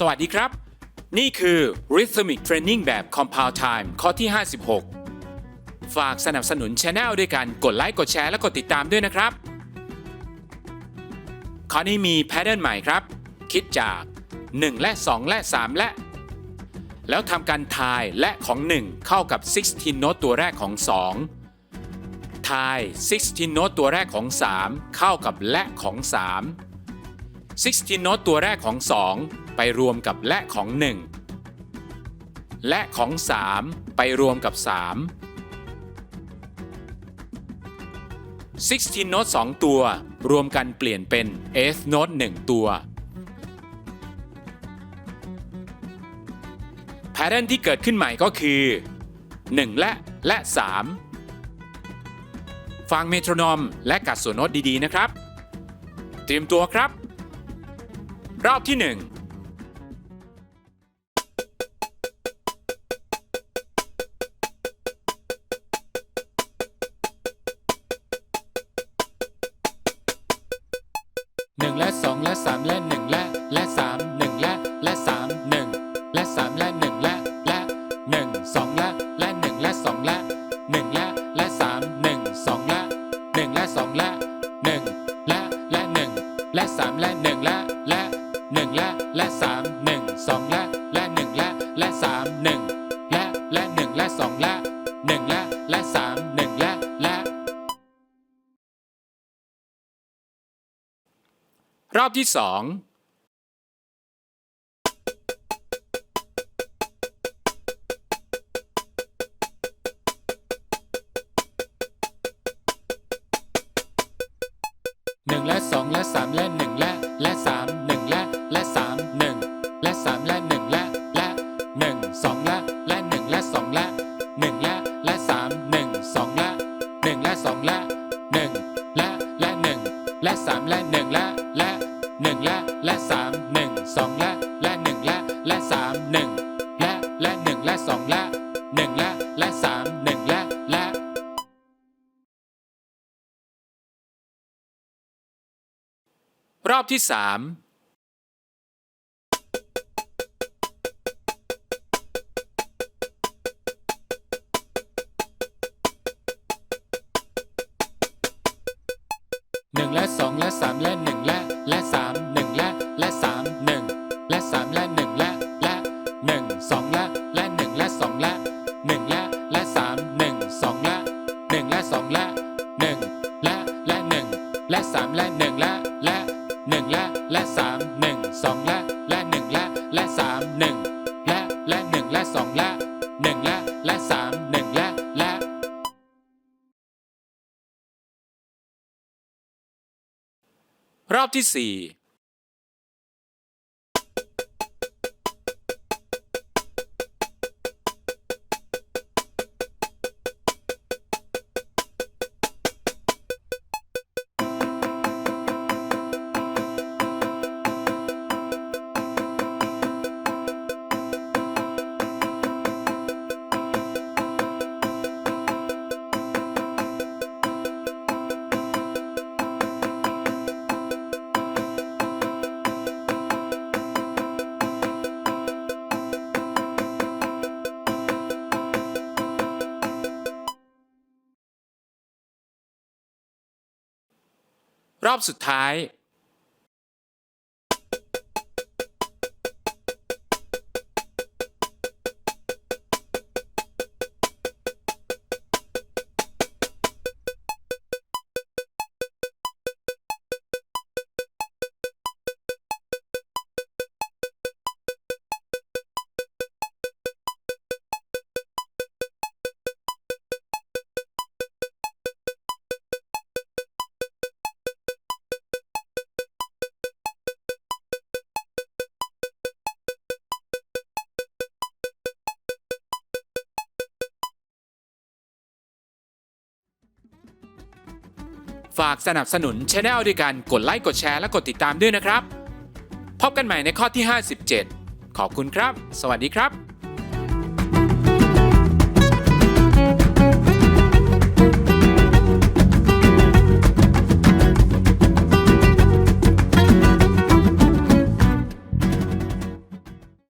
สวัสดีครับ นี่คือ Rhythmic Training แบบ Compound Time ข้อที่ 56 ฝากสนับสนุน Channel ด้วยการกดไลค์กดแชร์และกดติดตามด้วยนะครับ ข้อนี้มี Pattern ใหม่ครับ คิดจาก 1 และ 2 และ 3 และ แล้วทำการทายและของ 1 เข้ากับ 16 โน้ตตัวแรกของ 2 ทาย 16 โน้ตตัวแรกของ 3 เข้ากับและของ 3 16 โน้ตตัวแรกของ 2 ไปรวมกับและของ 1 และของ 3 ไปรวมกับ 3 16 โน้ต 2 ตัว รวมกันเปลี่ยนเป็น eighth note 1ตัว แพทเทิร์นที่เกิดขึ้นใหม่ก็คือ 1 และและ 3 ฟังเมโทรนอมและกัดส่วนโน้ตดี ๆ นะครับ เตรียมตัวครับ รอบที่ 1 1และ2และ3และ1และและ3 1และและ3 1และ3และ1และและ1 2และและ1และ2และ1และและ3 1 2และ1และ2และ1และและ1และ3และ1และและ1และและ3 1 2และและ1และและ3 1และและ1และ2และ1และและ3 1 รอบที่สองหนึ่งและสองและสามและหนึ่งและและสามหนึ่งและและสามหนึ่งและสามและหนึ่งและและหนึ่งสองและและหนึ่งและสองและหนึ่งและและสามหนึ่งสองและหนึ่งและสองและหนึ่งและและหนึ่งและสามและหนึ่งและและ หนึ่งและและสามหนึ่งสองและและหนึ่งและและสามหนึ่งและและหนึ่งและสองและหนึ่งและและสามหนึ่งและและรอบที่สามหนึ่งและสองและสามและหนึ่งและ สองละและหนึ่งและสองละหนึ่งละและสามหนึ่งสองละหนึ่งและสองละหนึ่งละและหนึ่งและสามและหนึ่งละและหนึ่งละและสามหนึ่งสองละและหนึ่งละและสามหนึ่งละและหนึ่งและสองละหนึ่งละและสามหนึ่งละและรอบที่สี่ รอบสุดท้าย ฝากสนับสนุนช anel ด้วยการกดไลค์กดแชร์และกดติดตามด้วยนะครับ พบกันใหม่ในข้อที่ 57 ขอบคุณครับ สวัสดีครับ